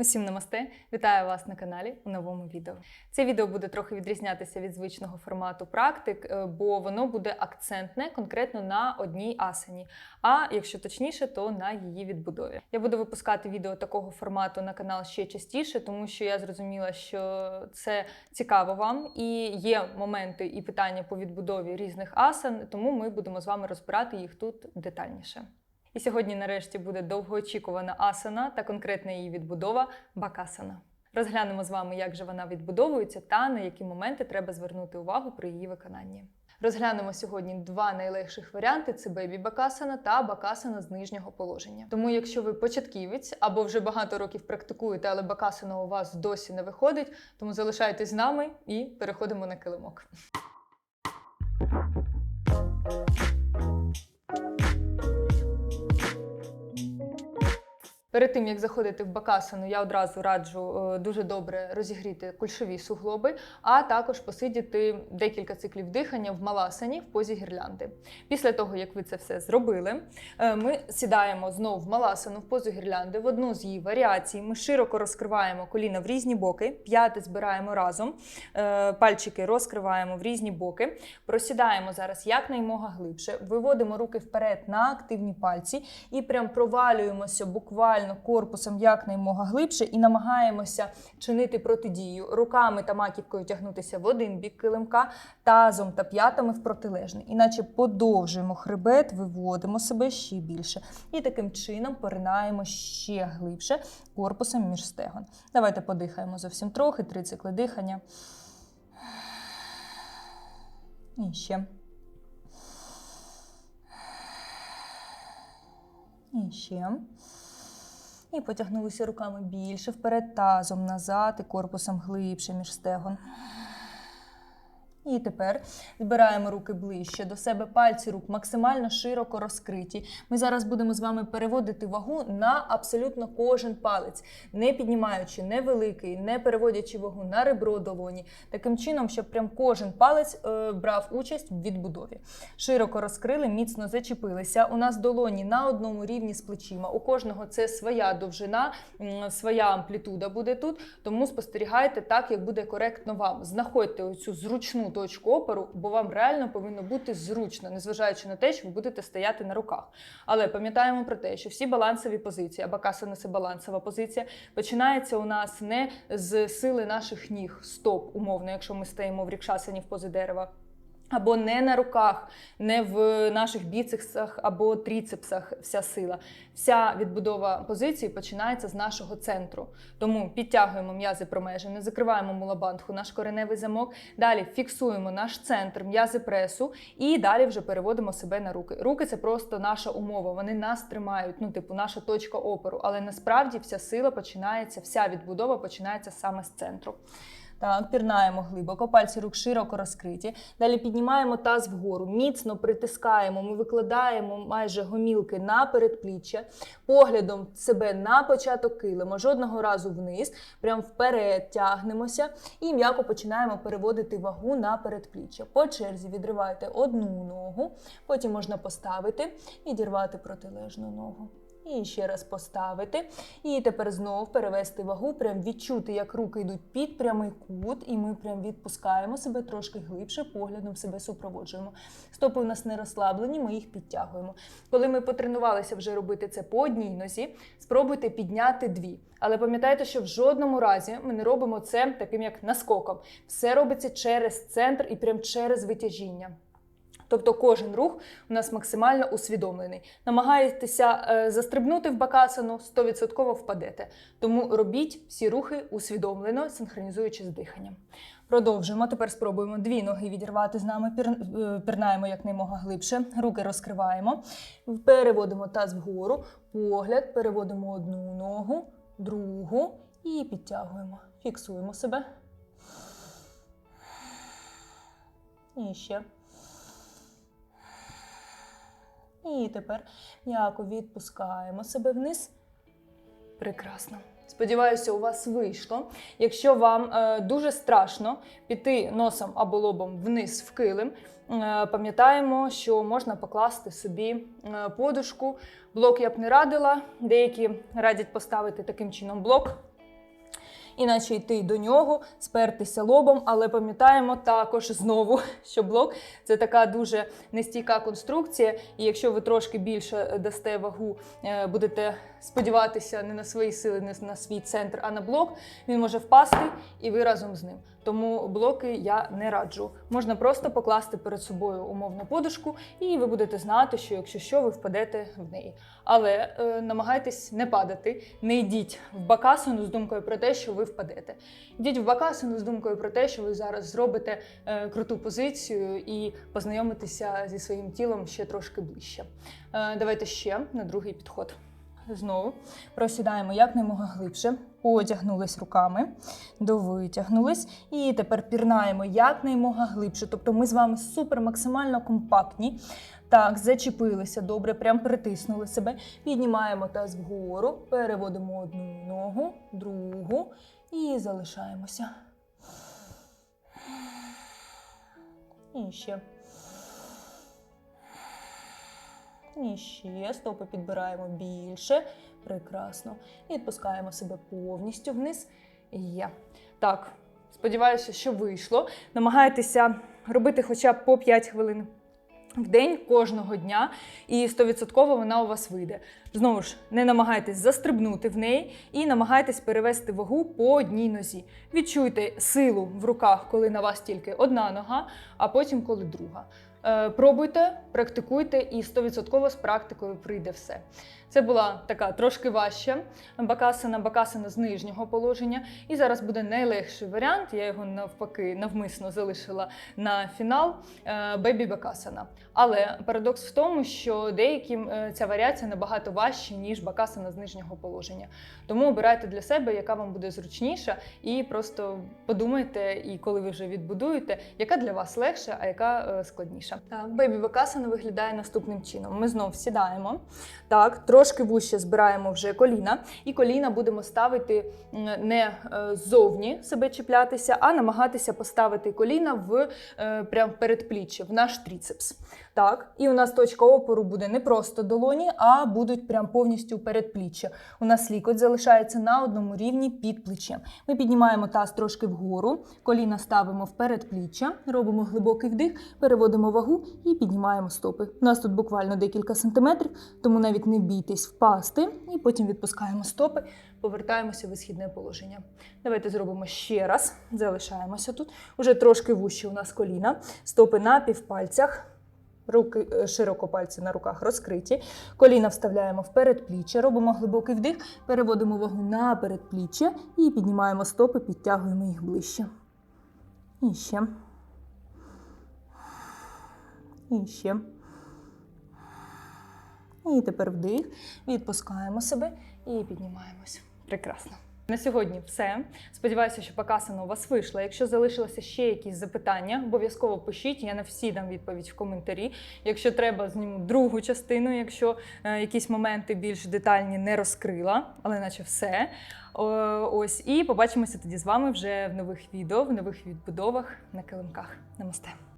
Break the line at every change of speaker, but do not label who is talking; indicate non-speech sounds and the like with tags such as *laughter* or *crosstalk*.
Усім намасте! Вітаю вас на каналі у новому відео. Це відео буде трохи відрізнятися від звичного формату практик, е, бо воно буде акцентне конкретно на одній асані. А якщо точніше, то на її відбудові. Я буду випускати відео такого формату на канал ще частіше, тому що я зрозуміла, що це цікаво вам і є моменти і питання по відбудові різних асан, тому ми будемо з вами розбирати їх тут детальніше. І сьогодні, нарешті, буде довгоочікувана асана та конкретна її відбудова бакасана. Розглянемо з вами, як же вона відбудовується та на які моменти треба звернути увагу при її виконанні. Розглянемо сьогодні два найлегших варіанти: це бейбі бакасана та бакасана з нижнього положення. Тому, якщо ви початківець або вже багато років практикуєте, але бакасана у вас досі не виходить, тому залишайтесь з нами і переходимо на килимок. Перед тим як заходити в бакасану, я одразу раджу е, дуже добре розігріти кульшові суглоби, а також посидіти декілька циклів дихання в маласані в позі гірлянди. Після того, як ви це все зробили, е, ми сідаємо знову в маласану в позу гірлянди. В одну з її варіацій ми широко розкриваємо коліна в різні боки, п'яти збираємо разом, е, пальчики розкриваємо в різні боки. Просідаємо зараз якнаймога глибше, виводимо руки вперед на активні пальці і прям провалюємося буквально корпусом якнаймога глибше і намагаємося чинити протидію руками та маківкою тягнутися в один бік килимка, тазом та п'ятами в протилежний. Іначе подовжуємо хребет, виводимо себе ще більше. І таким чином поринаємо ще глибше корпусом між стегон. Давайте подихаємо зовсім трохи, три цикли дихання. І ще. І ще. І потягнулися руками більше вперед, тазом назад і корпусом глибше між стегон. І тепер збираємо руки ближче до себе, пальці рук максимально широко розкриті. Ми зараз будемо з вами переводити вагу на абсолютно кожен палець, не піднімаючи не великий, не переводячи вагу на ребро долоні. Таким чином, щоб прям кожен палець е, брав участь в відбудові. Широко розкрили, міцно зачепилися. У нас долоні на одному рівні з плечима. У кожного це своя довжина, своя амплітуда буде тут. Тому спостерігайте так, як буде коректно вам. Знаходьте оцю зручну точку опору, бо вам реально повинно бути зручно, незважаючи на те, що ви будете стояти на руках. Але пам'ятаємо про те, що всі балансові позиції, абакасана це балансова позиція, починається у нас не з сили наших ніг, стоп, умовно, якщо ми стоїмо в рікшасані в пози дерева. Або не на руках, не в наших біцепсах або тріцепсах вся сила. Вся відбудова позиції починається з нашого центру. Тому підтягуємо м'язи промежини, закриваємо мулабандху, наш кореневий замок. Далі фіксуємо наш центр, м'язи пресу, і далі вже переводимо себе на руки. Руки це просто наша умова. Вони нас тримають, ну, типу, наша точка опору. Але насправді вся сила починається, вся відбудова починається саме з центру. Так, пірнаємо глибоко, пальці рук широко розкриті. Далі піднімаємо таз вгору, міцно притискаємо. Ми викладаємо майже гомілки на передпліччя, поглядом себе на початок килима, жодного разу вниз, прям вперед тягнемося і м'яко починаємо переводити вагу на передпліччя. По черзі відривайте одну ногу, потім можна поставити і дірвати протилежну ногу. І ще раз поставити. І тепер знов перевести вагу, прям відчути, як руки йдуть під прямий кут, і ми прям відпускаємо себе трошки глибше, поглядом себе супроводжуємо. Стопи у нас не розслаблені, ми їх підтягуємо. Коли ми потренувалися вже робити це по одній нозі, спробуйте підняти дві. Але пам'ятайте, що в жодному разі ми не робимо це таким як наскоком. Все робиться через центр і прям через витяжіння. Тобто кожен рух у нас максимально усвідомлений. Намагаєтеся е, застрибнути в бакасану, 100% впадете. Тому робіть всі рухи усвідомлено, синхронізуючи з диханням. Продовжуємо. Тепер спробуємо дві ноги відірвати з нами. Е, Пірнаємо якнаймога глибше. Руки розкриваємо. Переводимо таз вгору, погляд, переводимо одну ногу, другу і підтягуємо. Фіксуємо себе. І ще. І тепер м'яко відпускаємо себе вниз. Прекрасно. Сподіваюся, у вас вийшло. Якщо вам е, дуже страшно піти носом або лобом вниз в килим, е, пам'ятаємо, що можна покласти собі е, подушку. Блок я б не радила. Деякі радять поставити таким чином блок іначе йти до нього, спертися лобом, але пам'ятаємо також знову, *laughs* що блок це така дуже нестійка конструкція, і якщо ви трошки більше дасте вагу, е, будете сподіватися не на свої сили, не на свій центр, а на блок, він може впасти і ви разом з ним. Тому блоки я не раджу. Можна просто покласти перед собою умовну подушку, і ви будете знати, що якщо що, ви впадете в неї. Але е, намагайтесь не падати, не йдіть в бакасану з думкою про те, що ви впадете. Йдіть в бакасану з думкою про те, що ви зараз зробите е, круту позицію і познайомитеся зі своїм тілом ще трошки ближче. Е, давайте ще на другий підход. Знову просідаємо якнаймога глибше, потягнулись руками, довитягнулись. І тепер пірнаємо якнаймога глибше. Тобто ми з вами супер максимально компактні. Так, зачепилися добре, прям притиснули себе. Піднімаємо таз вгору, переводимо одну ногу, другу і залишаємося. І ще. І ще стопи підбираємо більше. Прекрасно. І відпускаємо себе повністю вниз. Є. Так, сподіваюся, що вийшло. Намагайтеся робити хоча б по 5 хвилин в день кожного дня, і 100% вона у вас вийде. Знову ж, не намагайтесь застрибнути в неї і намагайтесь перевести вагу по одній нозі. Відчуйте силу в руках, коли на вас тільки одна нога, а потім коли друга. Е, Пробуйте, практикуйте, і 100% з практикою прийде все. Це була така трошки важча бакасана, бакасана з нижнього положення. І зараз буде найлегший варіант. Я його навпаки навмисно залишила на фінал бебі бакасана. Але парадокс в тому, що деяким е, ця варіація набагато важча, ніж бакасана з нижнього положення. Тому обирайте для себе, яка вам буде зручніша, і просто подумайте, і коли ви вже відбудуєте, яка для вас легша, а яка е, складніша. Так, бебі бакасана виглядає наступним чином. Ми знов сідаємо. Так, трошки вище збираємо вже коліна, і коліна будемо ставити не е, ззовні себе чіплятися, а намагатися поставити коліна в е, прям передпліччя, в наш тріцепс. Так, і у нас точка опору буде не просто долоні, а будуть прям повністю передпліччя. У нас лікоть залишається на одному рівні під плечем. Ми піднімаємо таз трошки вгору, коліна ставимо в передпліччя, робимо глибокий вдих, переводимо вагу і піднімаємо стопи. У нас тут буквально декілька сантиметрів, тому навіть не бійтесь впасти, і потім відпускаємо стопи, повертаємося в висхідне положення. Давайте зробимо ще раз. Залишаємося тут. Уже трошки вужче у нас коліна, стопи на півпальцях. Руки е, широко пальці на руках розкриті. Коліна вставляємо в передпліччя, робимо глибокий вдих, переводимо вагу на передпліччя і піднімаємо стопи, підтягуємо їх ближче. І ще. І ще. І тепер вдих. Відпускаємо себе і піднімаємось. Прекрасно. На сьогодні все. Сподіваюся, що покасано у вас вийшло. Якщо залишилося ще якісь запитання, обов'язково пишіть. Я на всі дам відповідь в коментарі. Якщо треба, зніму другу частину, якщо е, якісь моменти більш детальні не розкрила, але наче все. О, ось і побачимося тоді з вами вже в нових відео, в нових відбудовах на килимках. Намасте.